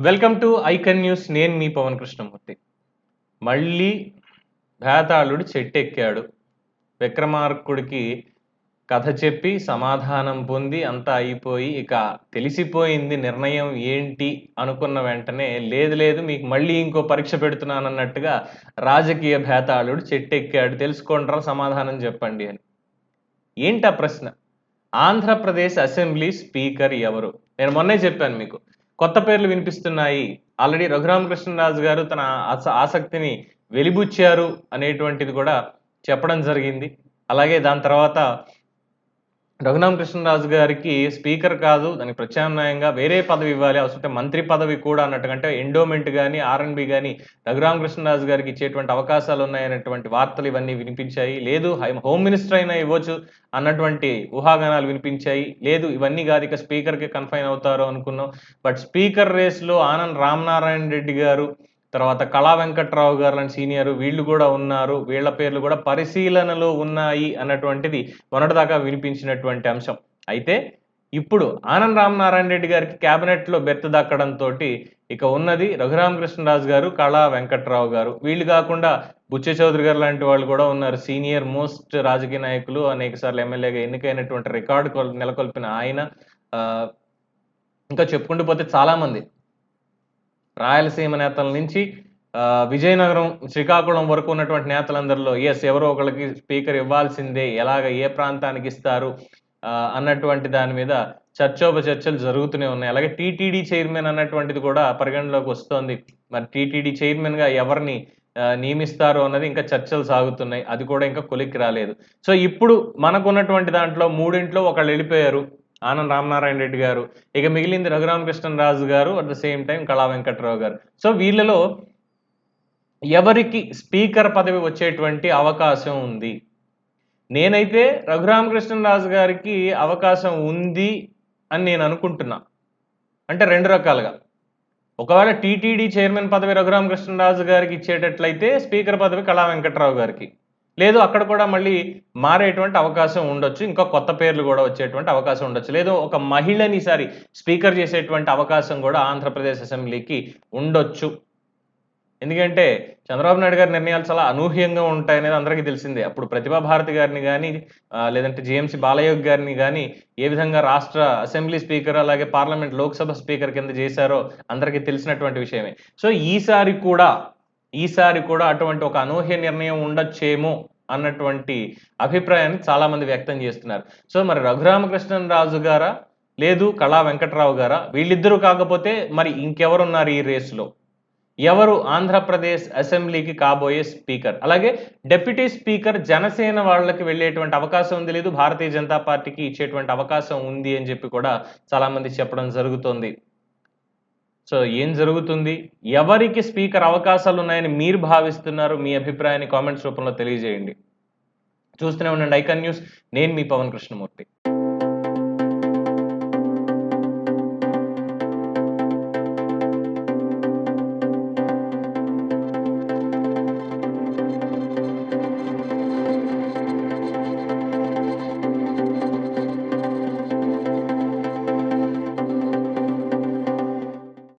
Welcome to icon news. నేను మీ పవన్ కృష్ణమూర్తి. మళ్ళీ భేతాళుడు చెట్టెక్కాడు. విక్రమార్కుడికి కథ చెప్పి సమాధానం పొంది అంతా అయిపోయి ఇక తెలిసిపోయింది నిర్ణయం ఏంటి అనుకున్న వెంటనే లేదు లేదు మీకు మళ్ళీ ఇంకో పరీక్ష పెడుతున్నాను అన్నట్టుగా రాజకీయ భేతాళుడు చెట్టెక్కాడు. తెలుసుకుంటారా సమాధానం చెప్పండి అని. ఏంటి ఆ ప్రశ్న? ఆంధ్రప్రదేశ్ అసెంబ్లీ స్పీకర్ ఎవరు? నేను మొన్నే చెప్పాను మీకు. కొత్త పేర్లు వినిపిస్తున్నాయి. ఆల్రెడీ రఘురామకృష్ణరాజు గారు తన ఆస- ఆసక్తిని వెలిబుచ్చారు అనేటువంటిది కూడా చెప్పడం జరిగింది. అలాగే దాని తర్వాత రఘునామ కృష్ణరాజు గారికి స్పీకర్ కాదు దానికి ప్రత్యామ్నాయంగా వేరే పదవి ఇవ్వాలి అవసరం మంత్రి పదవి కూడా అన్నట్టుగా ఎండోమెంట్ కానీ ఆర్ఎన్బి కానీ రఘురామ కృష్ణరాజు గారికి ఇచ్చేటువంటి అవకాశాలు ఉన్నాయనేటువంటి వార్తలు ఇవన్నీ వినిపించాయి. లేదు హై- హోమ్ మినిస్టర్ అయినా ఇవ్వచ్చు అన్నటువంటి ఊహాగానాలు వినిపించాయి. లేదు ఇవన్నీ కాదు ఇక స్పీకర్కి కన్ఫైన్ అవుతారు అనుకున్నాం. బట్ స్పీకర్ రేస్లో ఆనంద్ రామనారాయణ రెడ్డి గారు తర్వాత కళా వెంకట్రావు గారు లాంటి సీనియర్ వీళ్ళు కూడా ఉన్నారు. వీళ్ళ పేర్లు కూడా పరిశీలనలో ఉన్నాయి అన్నటువంటిది మొన్నటిదాకా వినిపించినటువంటి అంశం. అయితే ఇప్పుడు ఆనంద్ రామనారాయణ రెడ్డి గారికి క్యాబినెట్లో బెత్త దక్కడంతో ఇక ఉన్నది రఘురామకృష్ణరాజు గారు కళా వెంకట్రావు గారు. వీళ్ళు కాకుండా బుచ్చ చౌదరి గారు లాంటి వాళ్ళు కూడా ఉన్నారు. సీనియర్ మోస్ట్ రాజకీయ నాయకులు అనేక సార్లు ఎమ్మెల్యేగా ఎన్నికైనటువంటి రికార్డు నెలకొల్పిన ఆయన. ఆ, ఇంకా చెప్పుకుంటూ పోతే చాలామంది రాయలసీమ నేతల నుంచి విజయనగరం శ్రీకాకుళం వరకు ఉన్నటువంటి నేతలందరిలో ఎస్ ఎవరో ఒకరికి స్పీకర్ ఇవ్వాల్సిందే ఎలాగ ఏ ప్రాంతానికి ఇస్తారు అన్నటువంటి దాని మీద చర్చోపచర్చలు జరుగుతూనే ఉన్నాయి. అలాగే టీటీడీ చైర్మన్ అన్నటువంటిది కూడా పరిగణలోకి వస్తోంది. మరి టీటీడీ చైర్మన్గా ఎవరిని నియమిస్తారు అన్నది ఇంకా చర్చలు సాగుతున్నాయి. అది కూడా ఇంకా కొలిక్కి రాలేదు. సో ఇప్పుడు మనకున్నటువంటి దాంట్లో మూడింట్లో ఒకళ్ళు వెళ్ళిపోయారు. ఆనంద్ రామనారాయణ రెడ్డి గారు ఇక మిగిలింది రఘురామకృష్ణరాజు గారు at the same time Kala Venkatrao గారు. సో వీళ్ళలో ఎవరికి స్పీకర్ పదవి వచ్చేటువంటి అవకాశం ఉంది? నేనైతే రఘురామకృష్ణరాజు గారికి అవకాశం ఉంది అని నేను అనుకుంటున్నా. అంటే రెండు రకాలుగా. ఒకవేళ టీటీడీ చైర్మన్ పదవి రఘురామకృష్ణరాజు గారికి ఇచ్చేటట్లయితే స్పీకర్ పదవి కళా వెంకట్రావు గారికి. లేదు అక్కడ కూడా మళ్ళీ మారేటువంటి అవకాశం ఉండొచ్చు. ఇంకా కొత్త పేర్లు కూడా వచ్చేటువంటి అవకాశం ఉండొచ్చు. లేదు ఒక మహిళని ఈసారి స్పీకర్ చేసేటువంటి అవకాశం కూడా ఆంధ్రప్రదేశ్ అసెంబ్లీకి ఉండొచ్చు. ఎందుకంటే చంద్రబాబు నాయుడు గారి నిర్ణయాలు చాలా అనూహ్యంగా ఉంటాయనేది అందరికీ తెలిసిందే. అప్పుడు ప్రతిభా భారతి గారిని కానీ లేదంటే జిఎంసి బాలయోగ్ గారిని కానీ ఏ విధంగా రాష్ట్ర అసెంబ్లీ స్పీకర్ అలాగే పార్లమెంట్ లోక్సభ స్పీకర్ కింద చేశారో అందరికీ తెలిసినటువంటి విషయమే. సో ఈసారి కూడా ఈసారి కూడా అటువంటి ఒక అనూహ్య నిర్ణయం ఉండొచ్చేమో అన్నటువంటి అభిప్రాయాన్ని చాలా మంది వ్యక్తం చేస్తున్నారు. సో మరి రఘురామకృష్ణరాజు గారా? లేదు కళా వెంకట్రావు గారా? వీళ్ళిద్దరూ కాకపోతే మరి ఇంకెవరున్నారు ఈ రేసులో? ఎవరు ఆంధ్రప్రదేశ్ అసెంబ్లీకి కాబోయే స్పీకర్? అలాగే డెప్యూటీ స్పీకర్ జనసేన వాళ్ళకి వెళ్ళేటువంటి అవకాశం ఉంది లేదు భారతీయ జనతా పార్టీకి ఇచ్చేటువంటి అవకాశం ఉంది అని చెప్పి కూడా చాలామంది చెప్పడం జరుగుతోంది. సో ఏం జరుగుతుంది? ఎవరికి స్పీకర్ అవకాశాలు ఉన్నాయని మీరు భావిస్తున్నారు? మీ అభిప్రాయాన్ని కామెంట్స్ రూపంలో తెలియజేయండి. చూస్తూనే ఉండండి ఐకన్ న్యూస్. నేను మీ పవన్ కృష్ణమూర్తి.